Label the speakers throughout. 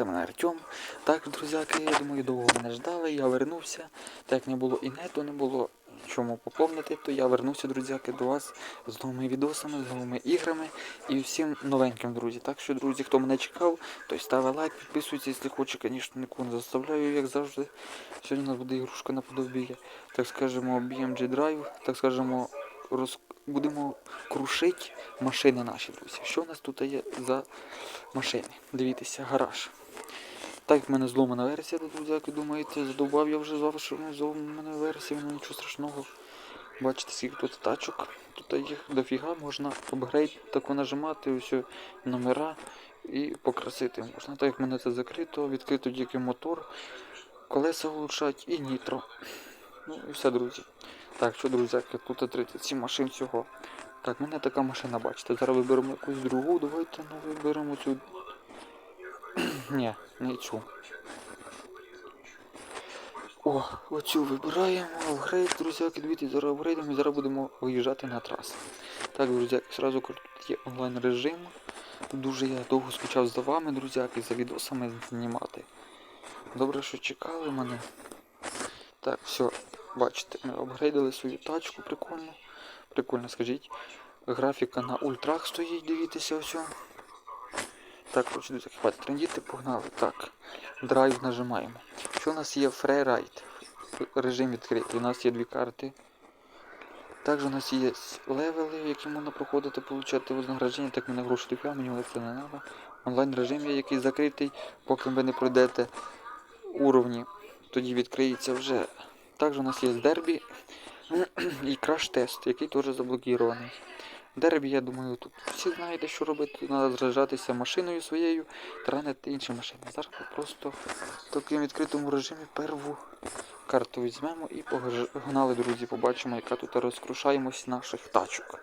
Speaker 1: звати мене Артем. Так, друзяки, я думаю, довго мене ждали, я вернувся. Так як не було і нету, не було чому поповнити, то я вернувся, друзяки, до вас з новими відосами, з новими іграми і всім новеньким, друзі. Так що, друзі, хто мене чекав, той ставить лайк, підписуйтесь, якщо хоче, звісно, нікого не заставляю, як завжди. Сьогодні у нас буде ігрушка наподобі, так скажемо, BMG Drive, так скажемо, роз... будемо крушити машини наші, друзі. Що у нас тут є за машини? Дивіться, гараж. Так в мене зломана версія, друзі, як ви думаєте, задовбав я вже завжди, що мене зломана версія, воно нічого страшного. Бачите, скільки тут тачок, тут їх дофіга, можна апгрейд тако нажимати, ось номера і покрасити можна. Так як мене це закрито, відкрито тільки мотор, колеса влучать і нітро. Ну і все, друзі. Так, що, друзі, тут 37 машин всього. Так, в мене така машина, бачите. Зараз виберемо якусь другу, давайте ну, виберемо цю. Ні, не цю. О, оцю вибираємо, апгрейд, друзяки, дивіться, зараз апгрейдимо і зараз будемо виїжджати на трасу. Так, друзяки, сразу кажу, тут є онлайн режим. Дуже я довго скучав за вами, друзяки, за відосами знімати. Добре, що чекали мене. Так, все, бачите, ми апгрейдили свою тачку, прикольно. Прикольно, скажіть. Графіка на ультрах стоїть, дивіться ось. Так, коротше, друзі, хватить трендіти, погнали. Так, драйв нажимаємо. Що у нас є фрейрайд? Режим відкритий. У нас є дві карти. Також у нас є левели, які можна проходити, отримати вознаграждення. Так мене гроші тупя, мені це не треба. Онлайн режим є, який закритий, поки ви не пройдете уровні, тоді відкриється вже. Також у нас є дербі і краш-тест, який теж заблокірований. Дербі, я думаю, тут всі знаєте, що робити. Треба зражатися машиною своєю, таранити інші машини. Зараз ми просто в такому відкритому режимі перву карту візьмемо і погнали, друзі, побачимо, яка тут розкрушаємось наших тачок.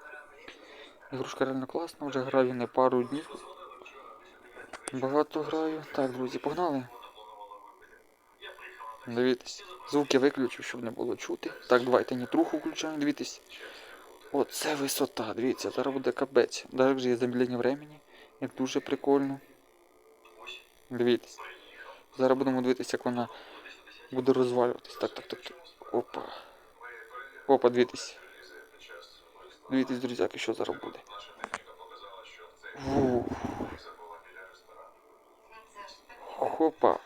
Speaker 1: Ігрушка реально класна, вже граю не пару днів. Багато граю. Так, друзі, погнали. Дивіться, звуки виключив, щоб не було чути. Так, давайте нітруху включаємо, дивіться. Оце висота, дивіться, зараз буде капець. Далі є замедлення времени, як дуже прикольно. Дивіться. Зараз будемо дивитися, як вона буде розвалюватись. Так, так, так, так. Опа. Опа, дивіться. Дивіться, друзяки, що зараз буде. Фу. Хопа.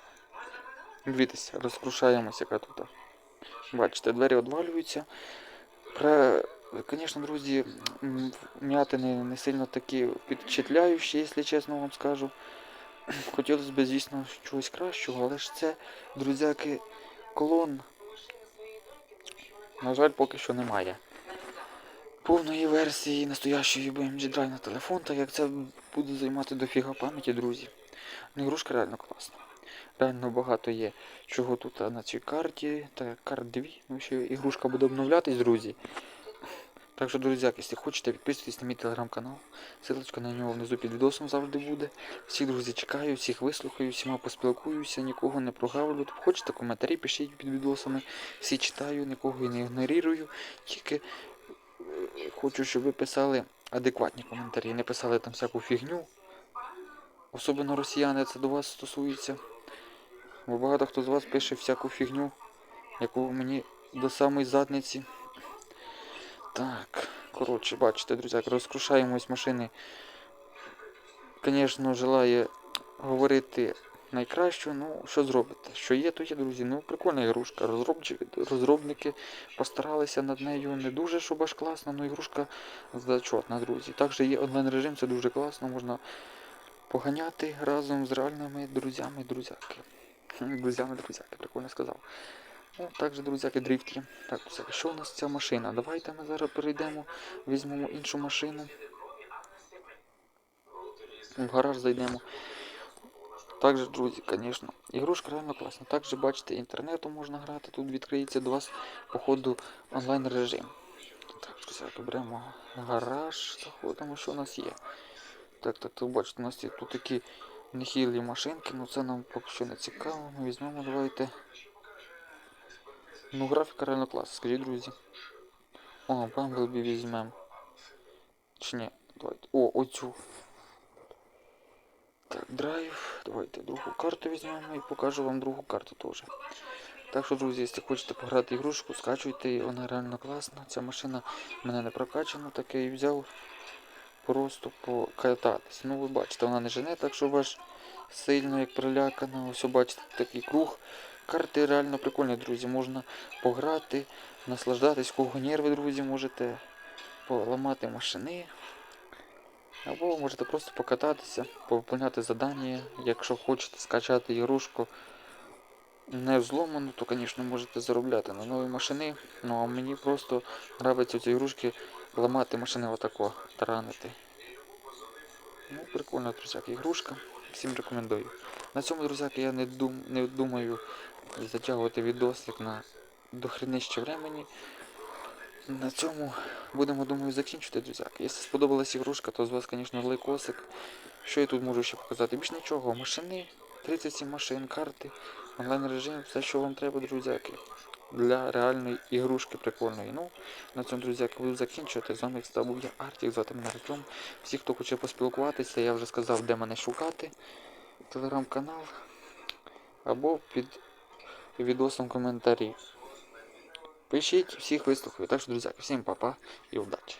Speaker 1: Дивіться, розкрушаємося, яка тут. Бачите, двері відвалюються. Про Звісно, друзі, м'ятини не сильно такі впечатляючі, якщо чесно вам скажу. Хотілося б, звісно, чогось кращого, але ж це, друзяки, клон. На жаль, поки що немає. Повної версії настоящої BMG Drive на телефон, так як це буде займати дофіга пам'яті, друзі. Ну, ігрушка реально класна. Реально багато є чого тут на цій карті. Так, карт 2. Ну, ще ігрушка буде обновлятись, друзі. Так що, друзі, якщо хочете, підписуйтесь на мій телеграм-канал. Ссылочка на нього внизу під відосом завжди буде. Всіх, друзі, чекаю, всіх вислухаю, всіма поспілкуюся, нікого не прогавлю. Хочете коментарі, пишіть під відосами. Всі читаю, нікого і не ігнорую. Тільки е, хочу, щоб ви писали адекватні коментарі, не писали там всяку фігню. Особливо росіяни це до вас стосується. Бо багато хто з вас пише всяку фігню, яку мені до самої задниці. Так, коротше, бачите, друзі, розкрушаємось машини. Звісно, желає говорити найкраще, ну, що зробите? Що є, то є, друзі. Ну, прикольна ігрушка. Розробники, постаралися над нею не дуже, щоб аж класно, але ігрушка зачотна, друзі. Також є онлайн режим, це дуже класно, можна поганяти разом з реальними друзями, друзяки. Друзями, друзяки, прикольно сказав. Також, друзяки, дрифті. Так, друзяки, що у нас ця машина? Давайте ми зараз перейдемо, візьмемо іншу машину. В гараж зайдемо. Також, друзі, звісно, ігрушка реально класна. Також, бачите, інтернету можна грати, тут відкриється до вас, походу, онлайн режим. Так, друзяки, беремо гараж, заходимо, що у нас є. Так, так, так, бачите, у нас є тут такі нехілі машинки, ну це нам поки що не цікаво. Ми візьмемо, давайте. Ну, графіка реально класна, скажіть, друзі. О, Bumblebee візьмемо. Чи ні? Давайте. О, оцю. Так, драйв. Давайте другу карту візьмемо і покажу вам другу карту теж. Так що, друзі, якщо хочете пограти ігрушку, скачуйте, вона реально класна. Ця машина мене не прокачана, так я її взяв просто покататись. Ну ви бачите, вона не жене, так що ваш сильно як прилякана. Ось бачите такий круг. Карти реально прикольні, друзі. Можна пограти, наслаждатись, кого нерви, друзі, можете поламати машини. Або можете просто покататися, повиповняти завдання. Якщо хочете скачати ігрушку не взломану, то, звісно, можете заробляти на нові машини. Ну а мені просто подобається ці ігрушки ламати машини отако, таранити. Ну, прикольна, друзяки, ігрушка. Всім рекомендую. На цьому, друзяки, я не, дум, не думаю затягувати відосик на дохренище времени. На цьому будемо, думаю, закінчувати, друзяки. Якщо сподобалась ігрушка, то з вас, звісно, лайкосик. Що я тут можу ще показати? Більш нічого. Машини, 37 машин, карти, онлайн режим, все, що вам треба, друзяки. Для реальної ігрушки прикольної. Ну, на цьому, друзяки, буду закінчувати. З вами був я Артік, звати мене Артем. Всі, хто хоче поспілкуватися, я вже сказав, де мене шукати. Телеграм-канал або під відосом коментарі. Пишіть, всіх вислухаю. Так що, друзья, всім па-па і удачі.